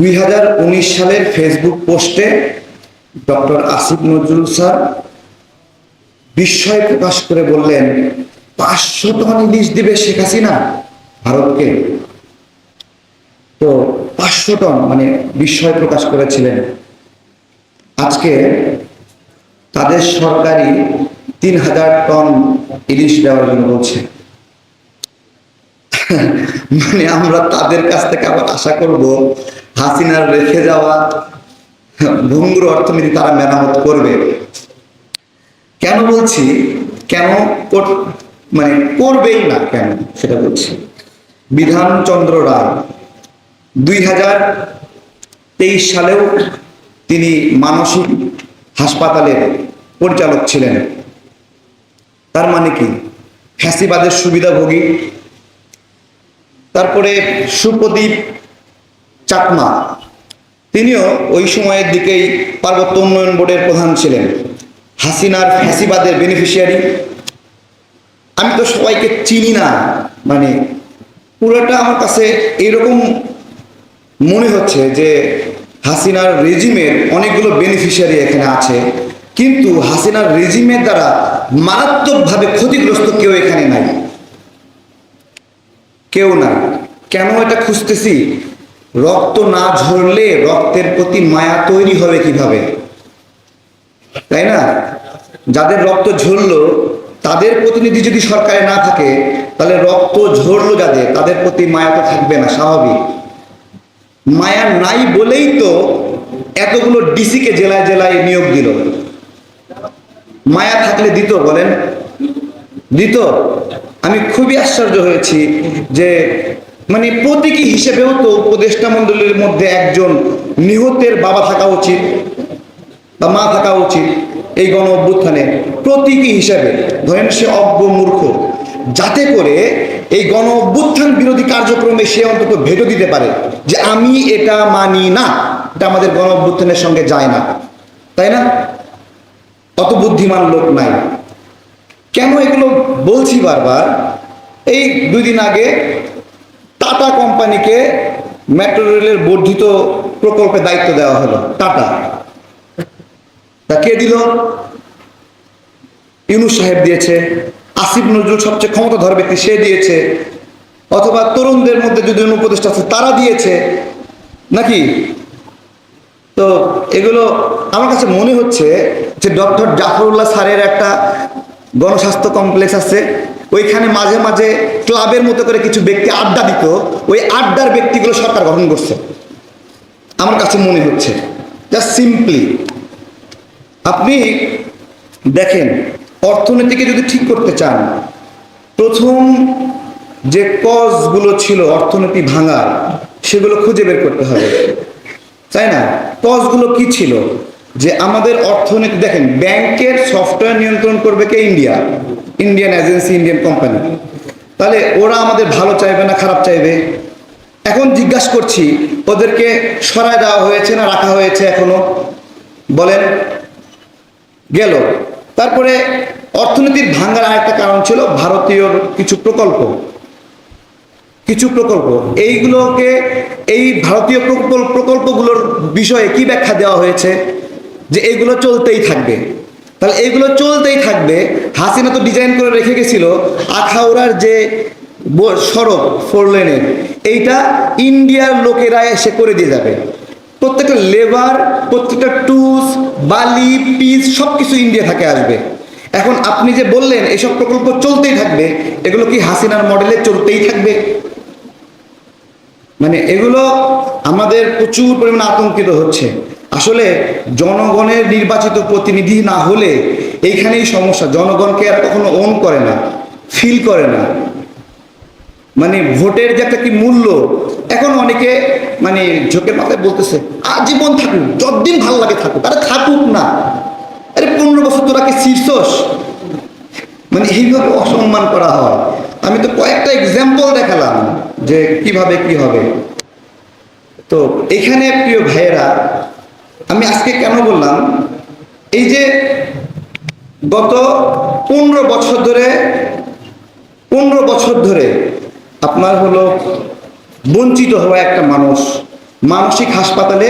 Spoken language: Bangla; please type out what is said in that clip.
দুই হাজার উনিশ সালের ফেসবুক পোস্টে ডক্টর আসিফ নজরুল স্যার বিস্ময় প্রকাশ করে বললেন, পাঁচশো টন ইলিশ দিবে শেখ হাসিনা ভারতকে। তো পাঁচশো টন মানে বিস্ময় প্রকাশ করেছিলেন। আজকে তাদের সরকারি তিন হাজার টন ইলিশ দেওয়ার জন্য বলছে। মানে আমরা তাদের কাছ থেকে আবার আশা করব হাসিনার রেখে যাওয়া ভঙ্গুর অর্থনীতি তারা মেরামত করবে। কেন বলছি? কেন মানে করবেই না কেন? সেটা বলছি। বিধানচন্দ্র রায় দুই হাজার তেইশ সালেও তিনি মানসিক হাসপাতালের পরিচালক ছিলেন। তার মানে কি? ফ্যাসিবাদের সুবিধাভোগী। তারপরে সুপ্রদীপ চাকমা। তিনিও ওই সময়ের দিকেই পার্বত্য উন্নয়ন বোর্ডের প্রধান ছিলেন। হাসিনার ফ্যাসিবাদের বেনিফিশিয়ারি আমি তো সবাইকে চিনি না। মানে পুরোটা আমার কাছে এইরকম মনে হচ্ছে যে হাসিনার রেজিমের অনেকগুলো বেনিফিশিয়ারি এখানে আছে। কিন্তু হাসিনার রেজিমের দ্বারা মারাত্মকভাবে ক্ষতিগ্রস্ত কেউ এখানে নাই। কেউ না কেন এটা খুঁজতেছি? রক্ত না ঝরলে রক্তের প্রতি মায়া তৈরি হবে কীভাবে? তাই না? যাদের রক্ত ঝরলো, তাদের প্রতিনিধি যদি সরকারে না থাকে, তাহলে রক্ত ঝরলো যাদের, তাদের প্রতি মায়া তো থাকবে না, স্বাভাবিক। মায়া নাই বলেই তো এতগুলো ডিসিকে জেলায় জেলায় নিয়োগ দিল। মায়া থাকলে দিত, বলেন? দিত। আমি খুবই আশ্চর্য হয়েছি যে মানে প্রতীকী হিসেবেও তো উপদেষ্টা মণ্ডলীর মধ্যে একজন নিহতের বাবা থাকা উচিত বা মা থাকা উচিত এই গণ অভ্যুত্থানে। প্রতীকী হিসেবে, ধরেন সে অজ্ঞ মূর্খ, যাতে করে এই গণ অভ্যুত্থান বিরোধী কার্যক্রমে সে অন্তত ভেটো দিতে পারে যে আমি এটা মানি না, এটা আমাদের গণ অভ্যুত্থানের সঙ্গে যায় না। তাই না? অত বুদ্ধিমান লোক নাই। কেন এগুলো বলছি বারবার? এই দুই দিন আগে টাটা কোম্পানিকে মেট্রো রেলের বর্ধিত প্রকল্পে দায়িত্ব দেওয়া হলো। টাটা। তা কে দিল? ইউনুস সাহেব দিয়েছে। আসিফ নজরুল সবচেয়ে ক্ষমতাধর ব্যক্তি, সে দিয়েছে। অথবা তরুণদের মধ্যে যদি উপদেষ্টা আছে, তারা দিয়েছে। নাকি? তো এগুলো আমার কাছে মনে হচ্ছে যে ডক্টর জাফরুল্লাহ স্যারের একটা গণস্বাস্থ্য কমপ্লেক্স আছে। ওইখানে মাঝে মাঝে ক্লাবের মতো করে কিছু ব্যক্তি আড্ডা দিত, ওই আড্ডার ব্যক্তিগুলো সরকার গঠন করছে। আমার কাছে মনে হচ্ছে জাস্ট সিম্পলি আপনি দেখেন, অর্থনীতিকে যদি ঠিক করতে চান, প্রথম যে কজগুলো ছিল অর্থনীতি ভাঙার, সেগুলো খুঁজে বের করতে হবে। তাই না? কজগুলো কি ছিল? যে আমাদের অর্থনীতি, দেখেন, ব্যাংকের সফটওয়্যার নিয়ন্ত্রণ করবে কে? India. Indian agency Indian company তাহলে ওরা আমাদের ভালো চাইবে না খারাপ চাইবে? এখন জিজ্ঞাসা করছি, ওদেরকে সরায় দেওয়া হয়েছে না রাখা হয়েছে এখনও? বলেন। গেল। তারপরে অর্থনীতির ভাঙ্গার আরেকটা কারণ ছিল ভারতীয় কিছু প্রকল্প। কিছু প্রকল্প। এইগুলোকে, এই ভারতীয় প্রকল্প প্রকল্পগুলোর বিষয়ে কি ব্যাখ্যা দেওয়া হয়েছে? যে এগুলো চলতেই থাকবে। তাহলে এগুলো চলতেই থাকবে। হাসিনা তো ডিজাইন করে রেখে গেছিল আখাউড়ার যে সড়ক ফোর লেনের এইটা ইন্ডিয়ার লোকেরা এসে করে দিয়ে যাবে। প্রত্যেকটা লেবার প্রত্যেকটা টুলস বালি পিস সব কিছু ইন্ডিয়া থেকে আসবে। এখন আপনি যে বললেন, এসব প্রকল্প চলতেই থাকবে, এগুলো কি হাসিনার মডেলে চলতেই থাকবে? মানে এগুলো আমাদের প্রচুর পরিমাণে আতঙ্কিত হচ্ছে। আসলে জনগণের নির্বাচিত প্রতিনিধি না হলে এইখানেই সমস্যা। জনগণকে আর কখনো অন করে না ফিল করে না। মানে ভোটের যে একটা কি মূল্য, এখন অনেকে মানে ঝোঁকের মাথায় বলতেছে, আজীবন থাকুক, যতদিন ভালো লাগে থাকুক। আরে থাকুক না। আরে পনেরো বছর তোরা কি শীর্ষস? মানে এইভাবে অসম্মান করা হয়। আমি তো কয়েকটা এক্সাম্পল দেখালাম যে কীভাবে কি হবে। তো এখানে প্রিয় ভাইয়েরা আমি আজকে কেন বললাম? এই যে গত পনেরো বছর ধরে, পনেরো বছর ধরে আপনার হলো বঞ্চিত হওয়া একটা মানুষ। মানসিক হাসপাতালে